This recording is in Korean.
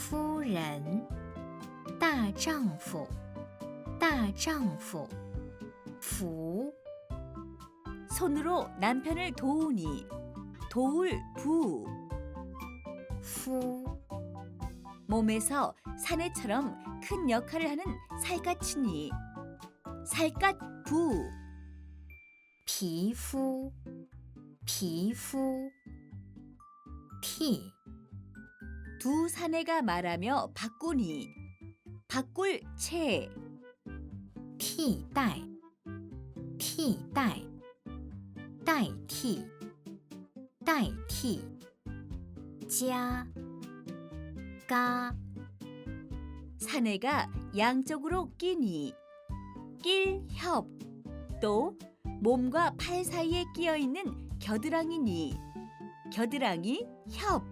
夫人，大丈夫，大丈夫，福， 손으로 남편을 도우니 도울 부 夫， 몸에서 사내처럼 큰 역할을 하는 살갗이니 살갗 부 皮肤，皮肤，替， 두 사내가 말하며 바꾸니 바꿀 채 替代，替代，代替，代替，加，嘎， 사내가 양쪽으로 끼니 낄협 또 몸과 팔 사이에 끼어 있는 겨드랑이니 겨드랑이 협